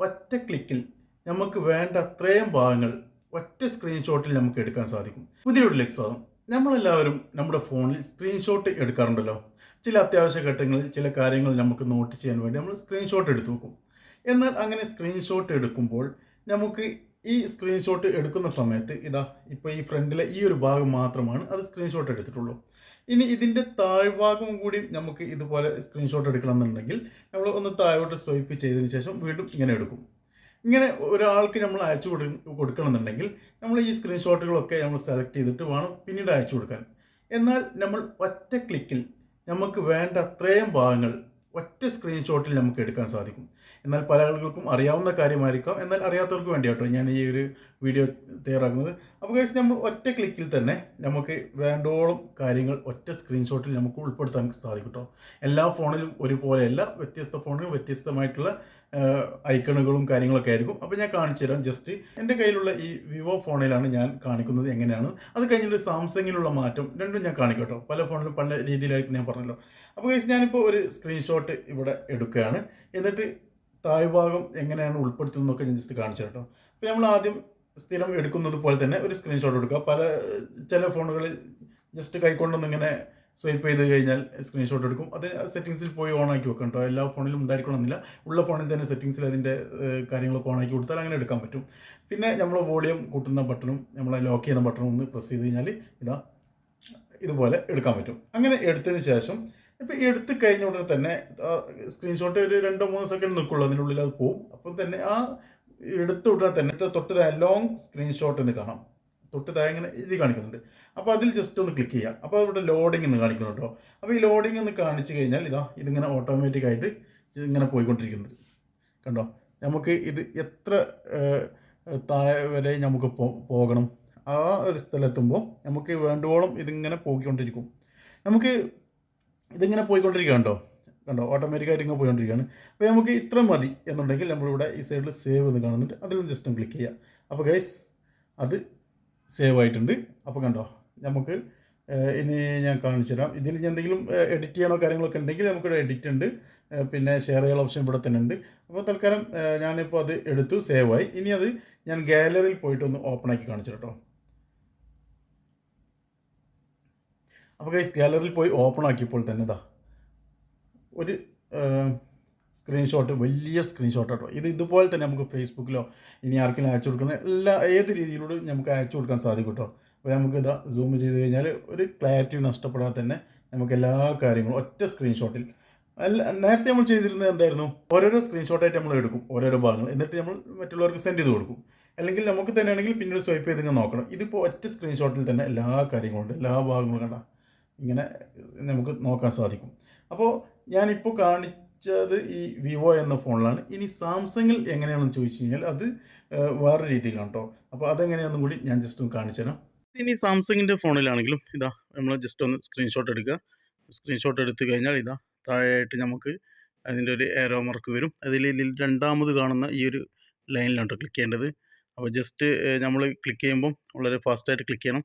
ഒറ്റ ക്ലിക്കിൽ നമുക്ക് വേണ്ട അത്രയും ഭാഗങ്ങൾ ഒറ്റ സ്ക്രീൻഷോട്ടിൽ നമുക്ക് എടുക്കാൻ സാധിക്കും. പുതിയ വീട്ടിലേക്ക് സ്വാഗതം. നമ്മളെല്ലാവരും നമ്മുടെ ഫോണിൽ സ്ക്രീൻഷോട്ട് എടുക്കാറുണ്ടല്ലോ. ചില അത്യാവശ്യ ഘട്ടങ്ങളിൽ ചില കാര്യങ്ങൾ നമുക്ക് നോട്ട് ചെയ്യാൻ വേണ്ടി നമ്മൾ സ്ക്രീൻഷോട്ട് എടുത്തു വെക്കും. എന്നാൽ അങ്ങനെ സ്ക്രീൻഷോട്ട് എടുക്കുമ്പോൾ നമുക്ക് ഈ സ്ക്രീൻഷോട്ട് എടുക്കുന്ന സമയത്ത് ഇതാ ഇപ്പോൾ ഈ ഫ്രണ്ടിലെ ഈ ഒരു ഭാഗം മാത്രമാണ് അത് സ്ക്രീൻഷോട്ട് എടുത്തിട്ടുള്ളൂ. ഇനി ഇതിന്റെ താഴ്ഭാഗം കൂടി നമുക്ക് ഇതുപോലെ സ്ക്രീൻഷോട്ട് എടുക്കണം എന്നുണ്ടെങ്കിൽ നമ്മൾ ഒന്ന് താഴോട്ട് സ്വൈപ്പ് ചെയ്തതിന് ശേഷം വീണ്ടും ഇങ്ങനെ എടുക്കും. ഇങ്ങനെ ഒരാൾക്ക് നമ്മൾ അയച്ചു കൊടു കൊടുക്കണമെന്നുണ്ടെങ്കിൽ നമ്മൾ ഈ സ്ക്രീൻഷോട്ടുകളൊക്കെ നമ്മൾ സെലക്ട് ചെയ്തിട്ട് വേണം പിന്നീട് അയച്ചു കൊടുക്കാൻ. എന്നാൽ നമ്മൾ ഒറ്റ ക്ലിക്കിൽ നമുക്ക് വേണ്ട അത്രയും ഭാഗങ്ങൾ ഒറ്റ സ്ക്രീൻഷോട്ടിൽ നമുക്ക് എടുക്കാൻ സാധിക്കും. എന്നാൽ പല ആളുകൾക്കും അറിയാവുന്ന കാര്യമായിരിക്കാം. എന്നാൽ അറിയാത്തവർക്ക് വേണ്ടി കേട്ടോ ഞാൻ ഈ ഒരു വീഡിയോ തയ്യാറാക്കുന്നത്. അപ്പോൾ ഗൈസ് നമ്മൾ ഒറ്റ ക്ലിക്കിൽ തന്നെ നമുക്ക് വേണ്ടോളം കാര്യങ്ങൾ ഒറ്റ സ്ക്രീൻഷോട്ടിൽ നമുക്ക് ഉൾപ്പെടുത്താൻ സാധിക്കും കേട്ടോ എല്ലാ ഫോണിലും ഒരുപോലെയല്ല. വ്യത്യസ്ത ഫോണിലും വ്യത്യസ്തമായിട്ടുള്ള ഐക്കണുകളും കാര്യങ്ങളൊക്കെ ആയിരിക്കും. അപ്പോൾ ഞാൻ കാണിച്ചു തരാം. ജസ്റ്റ് എന്റെ കയ്യിലുള്ള ഈ വിവോ ഫോണിലാണ് ഞാൻ കാണിക്കുന്നത് എങ്ങനെയാണ്. അത് കഴിഞ്ഞിട്ട് സാംസങ്ങിലുള്ള മാറ്റം രണ്ടും ഞാൻ കാണിക്കട്ടോ. കേട്ടോ പല ഫോണിലും പല രീതിയിലായിരിക്കും ഞാൻ പറഞ്ഞല്ലോ. അപ്പോൾ കഴിച്ച് ഞാനിപ്പോൾ ഒരു സ്ക്രീൻഷോട്ട് ഇവിടെ എടുക്കുകയാണ്. എന്നിട്ട് താഴ്ഭാഗം എങ്ങനെയാണ് ഉൾപ്പെടുത്തുന്നതൊക്കെ ഞാൻ ജസ്റ്റ് കാണിച്ചു കേട്ടോ അപ്പോൾ നമ്മൾ ആദ്യം സ്ഥിരം എടുക്കുന്നത് പോലെ തന്നെ ഒരു സ്ക്രീൻഷോട്ട് എടുക്കുക. പല ചില ഫോണുകളിൽ ജസ്റ്റ് കൈക്കൊണ്ടൊന്നും ഇങ്ങനെ സ്വൈപ്പ് ചെയ്ത് കഴിഞ്ഞാൽ സ്ക്രീൻഷോട്ട് എടുക്കും. അത് സെറ്റിങ്സിൽ പോയി ഓൺ ആക്കി വെക്കണം കേട്ടോ എല്ലാ ഫോണിലും ഉണ്ടായിരിക്കണമെന്നില്ല. ഉള്ള ഫോണിൽ തന്നെ സെറ്റിങ്സിൽ അതിന്റെ കാര്യങ്ങളൊക്കെ ഓൺ ആക്കി കൊടുത്താൽ അങ്ങനെ എടുക്കാൻ പറ്റും. പിന്നെ നമ്മൾ വോളിയം കൂട്ടുന്ന ബട്ടണും നമ്മൾ ലോക്ക് ചെയ്യുന്ന ബട്ടണും ഒന്ന് പ്രസ് ചെയ്ത് കഴിഞ്ഞാൽ ഇതാ ഇതുപോലെ എടുക്കാൻ പറ്റും. അങ്ങനെ എടുത്തതിന് ശേഷം ഇപ്പോൾ എടുത്ത് കഴിഞ്ഞ ഉടനെ തന്നെ സ്ക്രീൻഷോട്ട് ഒരു രണ്ടോ മൂന്നോ സെക്കൻഡ് നിൽക്കുള്ളൂ. അതിനുള്ളിൽ അത് പോവും. അപ്പം തന്നെ ആ എടുത്ത ഉടനെ തന്നെ തൊട്ട് ലോങ് സ്ക്രീൻഷോട്ട് എന്ന് കാണാം. തൊട്ട് താഴെ ഇങ്ങനെ ഇത് കാണിക്കുന്നുണ്ട്. അപ്പോൾ അതിൽ ജസ്റ്റ് ഒന്ന് ക്ലിക്ക് ചെയ്യുക. അപ്പോൾ ഇവിടെ ലോഡിംഗ് എന്ന് കാണിക്കുന്നു കേട്ടോ അപ്പോൾ ഈ ലോഡിംഗ് എന്ന് കാണിച്ചു കഴിഞ്ഞാൽ ഇതാ ഇതിങ്ങനെ ഓട്ടോമാറ്റിക് ആയിട്ട് ഇതിങ്ങനെ പോയിക്കൊണ്ടിരിക്കുന്നത് കണ്ടോ? നമുക്ക് ഇത് എത്ര താഴെ വരെ നമുക്ക് പോകണം? ആ ഒരു സ്ഥലത്തുമ്പോൾ നമുക്ക് വേണ്ടുവോളം ഇതിങ്ങനെ പോയിക്കൊണ്ടിരിക്കും. നമുക്ക് ഇതിങ്ങനെ പോയിക്കൊണ്ടിരിക്കുക കണ്ടോ? കണ്ടോ ഓട്ടോമാറ്റിക്കായിട്ട് ഇങ്ങനെ പോയിക്കൊണ്ടിരിക്കുകയാണ്. അപ്പോൾ നമുക്ക് ഇത്ര മതി എന്നുണ്ടെങ്കിൽ നമ്മളിവിടെ ഈ സൈഡിൽ സേവ് എന്ന് കാണുന്നുണ്ട്. അതിലും ജസ്റ്റ് ക്ലിക്ക് ചെയ്യുക. അപ്പോൾ ഗൈസ് അത് സേവ് ആയിട്ടുണ്ട്. അപ്പോൾ കണ്ടോ നമുക്ക് ഇനി ഞാൻ കാണിച്ചു തരാം. ഇതിൽ എന്തെങ്കിലും എഡിറ്റ് ചെയ്യണോ കാര്യങ്ങളൊക്കെ ഉണ്ടെങ്കിൽ നമുക്കിവിടെ എഡിറ്റ് ഉണ്ട്. പിന്നെ ഷെയർ ചെയ്യാൻ ഓപ്ഷൻ ഇവിടെ തന്നെ ഉണ്ട്. അപ്പോൾ തൽക്കാലം ഞാനിപ്പോൾ അത് എടുത്തു സേവ് ആയി. ഇനി അത് ഞാൻ ഗാലറിയിൽ പോയിട്ട് ഒന്ന് ഓപ്പൺ ആക്കി കാണിച്ചു കേട്ടോ അപ്പോൾ ഗൈസ് ഗാലറിയിൽ പോയി ഓപ്പൺ ആക്കിയപ്പോൾ തന്നെ ഇതാ ഒരു സ്ക്രീൻഷോട്ട് വലിയ സ്ക്രീൻഷോട്ട് കേട്ടോ ഇത് ഇതുപോലെ തന്നെ നമുക്ക് ഫേസ്ബുക്കിലോ ഇനി ആർക്കെങ്കിലും അയച്ചു കൊടുക്കുന്ന എല്ലാ ഏത് രീതിയിലൂടെ നമുക്ക് അയച്ചു കൊടുക്കാൻ സാധിക്കും കേട്ടോ അപ്പോൾ നമുക്ക് ഇതാ സൂം ചെയ്ത് കഴിഞ്ഞാൽ ഒരു ക്ലാരിറ്റി നഷ്ടപ്പെടാതെ തന്നെ നമുക്ക് എല്ലാ കാര്യങ്ങളും ഒറ്റ സ്ക്രീൻഷോട്ടിൽ അല്ല നേരത്തെ നമ്മൾ ചെയ്തിരുന്നത് എന്തായിരുന്നു? ഓരോരോ സ്ക്രീൻഷോട്ടായിട്ട് നമ്മൾ എടുക്കും ഓരോരോ ഭാഗങ്ങൾ. എന്നിട്ട് നമ്മൾ മറ്റുള്ളവർക്ക് സെൻഡ് ചെയ്ത് കൊടുക്കും. അല്ലെങ്കിൽ നമുക്ക് തന്നെയാണെങ്കിൽ പിന്നീട് സ്വൈപ്പ് ചെയ്ത് നോക്കണം. ഇതിപ്പോൾ ഒറ്റ സ്ക്രീൻഷോട്ടിൽ തന്നെ എല്ലാ കാര്യങ്ങളും ഉണ്ട് എല്ലാ ഭാഗങ്ങളും കണ്ട. ഇങ്ങനെ നമുക്ക് നോക്കാൻ സാധിക്കും. അപ്പോൾ ഞാനിപ്പോൾ കാണിച്ചത് ഈ വിവോ എന്ന ഫോണിലാണ്. ഇനി സാംസങ്ങിൽ എങ്ങനെയാണെന്ന് ചോദിച്ചു കഴിഞ്ഞാൽ അത് വേറെ രീതിയിലാണ് കേട്ടോ അപ്പോൾ അതെങ്ങനെയാണെന്നും കൂടി ഞാൻ ജസ്റ്റ് ഒന്ന് കാണിച്ചു തരാം. ഇനി സാംസങ്ങിന്റെ ഫോണിലാണെങ്കിലും ഇതാ നമ്മൾ ജസ്റ്റ് ഒന്ന് സ്ക്രീൻഷോട്ട് എടുക്കുക. സ്ക്രീൻഷോട്ട് എടുത്തു കഴിഞ്ഞാൽ ഇതാ താഴെയായിട്ട് നമുക്ക് അതിന്റെ ഒരു ഏരോ മാർക്ക് വരും. അതിൽ രണ്ടാമത് കാണുന്ന ഈ ഒരു ലൈനിലാണ് ക്ലിക്ക് ചെയ്യേണ്ടത്. അപ്പോൾ ജസ്റ്റ് നമ്മൾ ക്ലിക്ക് ചെയ്യുമ്പം വളരെ ഫാസ്റ്റായിട്ട് ക്ലിക്ക് ചെയ്യണം.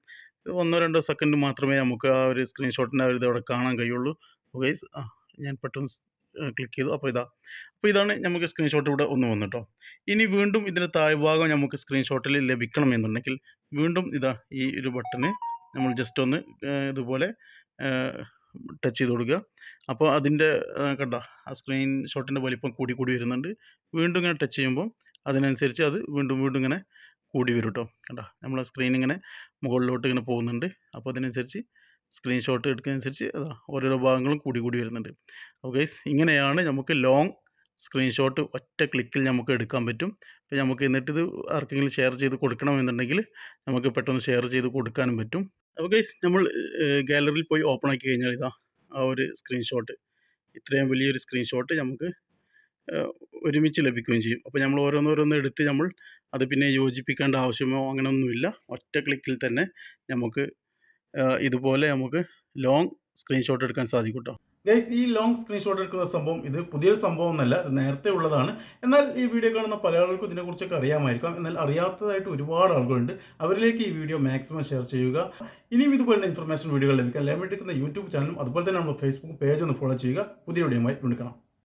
ഒന്നോ രണ്ടോ സെക്കൻഡ് മാത്രമേ നമുക്ക് ആ ഒരു സ്ക്രീൻഷോട്ടിന്റെ ഒരു ഇത് അവിടെ കാണാൻ കഴിയുള്ളൂ. ഓക്കെ ഞാൻ പെട്ടെന്ന് ക്ലിക്ക് ചെയ്തു. അപ്പോൾ ഇതാ. അപ്പോൾ ഇതാണ് നമുക്ക് സ്ക്രീൻഷോട്ട് ഇവിടെ ഒന്ന് വന്നു കേട്ടോ ഇനി വീണ്ടും ഇതിന്റെ താഴ്ഭാഗം നമുക്ക് സ്ക്രീൻഷോട്ടിൽ ലഭിക്കണം എന്നുണ്ടെങ്കിൽ വീണ്ടും ഇതാ ഈ ഒരു ബട്ടണ് നമ്മൾ ജസ്റ്റ് ഒന്ന് ഇതുപോലെ ടച്ച് ചെയ്ത് കൊടുക്കുക. അപ്പോൾ അതിന്റെ കണ്ട ആ സ്ക്രീൻഷോട്ടിന്റെ വലിപ്പം കൂടി കൂടി വരുന്നുണ്ട്. വീണ്ടും ഇങ്ങനെ ടച്ച് ചെയ്യുമ്പോൾ അതിനനുസരിച്ച് അത് വീണ്ടും വീണ്ടും ഇങ്ങനെ കൂടി വരും കേട്ടോ. കണ്ട നമ്മൾ സ്ക്രീൻ ഇങ്ങനെ മുകളിലോട്ട് ഇങ്ങനെ പോകുന്നുണ്ട്. അപ്പോൾ അതിനനുസരിച്ച് സ്ക്രീൻഷോട്ട് എടുക്കുന്നതനുസരിച്ച് അതാ ഓരോരോ ഭാഗങ്ങളും കൂടി കൂടി വരുന്നുണ്ട്. അപ്പോൾ ഗൈസ് ഇങ്ങനെയാണ് നമുക്ക് ലോങ് സ്ക്രീൻഷോട്ട് ഒറ്റ ക്ലിക്കിൽ നമുക്ക് എടുക്കാൻ പറ്റും. അപ്പോൾ നമുക്ക് എന്നിട്ട് ഇത് ആർക്കെങ്കിലും ഷെയർ ചെയ്ത് കൊടുക്കണമെന്നുണ്ടെങ്കിൽ നമുക്ക് പെട്ടെന്ന് ഷെയർ ചെയ്ത് കൊടുക്കാനും പറ്റും. അപ്പോൾ ഗൈസ് നമ്മൾ ഗാലറിയിൽ പോയി ഓപ്പൺ ആക്കി കഴിഞ്ഞാൽ ഇതാ ആ ഒരു സ്ക്രീൻഷോട്ട് ഇത്രയും വലിയൊരു സ്ക്രീൻഷോട്ട് നമുക്ക് ഒരുമിച്ച് ലഭിക്കുകയും ചെയ്യും. അപ്പോൾ നമ്മൾ ഓരോന്നോരോന്ന് എടുത്ത് നമ്മൾ അത് പിന്നെ യോജിപ്പിക്കേണ്ട ആവശ്യമോ അങ്ങനെയൊന്നുമില്ല. ഒറ്റ ക്ലിക്കിൽ തന്നെ നമുക്ക് ഇതുപോലെ നമുക്ക് ലോങ് സ്ക്രീൻഷോട്ട് എടുക്കാൻ സാധിക്കും കേട്ടോ ഗൈസ് ഈ ലോങ് സ്ക്രീൻഷോട്ട് എടുക്കുന്ന സംഭവം ഇത് പുതിയൊരു സംഭവം എന്നല്ല ഇത് നേരത്തെ ഉള്ളതാണ്. എന്നാൽ ഈ വീഡിയോ കാണുന്ന പല ആളുകൾക്കും ഇതിനെക്കുറിച്ചൊക്കെ അറിയാമായിരിക്കാം. എന്നാൽ അറിയാത്തതായിട്ട് ഒരുപാട് ആളുകളുണ്ട്. അവരിലേക്ക് ഈ വീഡിയോ മാക്സിമം ഷെയർ ചെയ്യുക. ഇനിയും ഇതുപോലുള്ള ഇൻഫർമേഷൻ വീഡിയോകൾ ലഭിക്കാൻ ലെമൺ എടുക്കുന്ന യൂട്യൂബ് ചാനലും അതുപോലെ തന്നെ നമ്മുടെ ഫേസ്ബുക്ക് പേജ് ഒന്ന് ഫോളോ ചെയ്യുക. പുതിയ വീഡിയോയുമായി വിളിക്കണം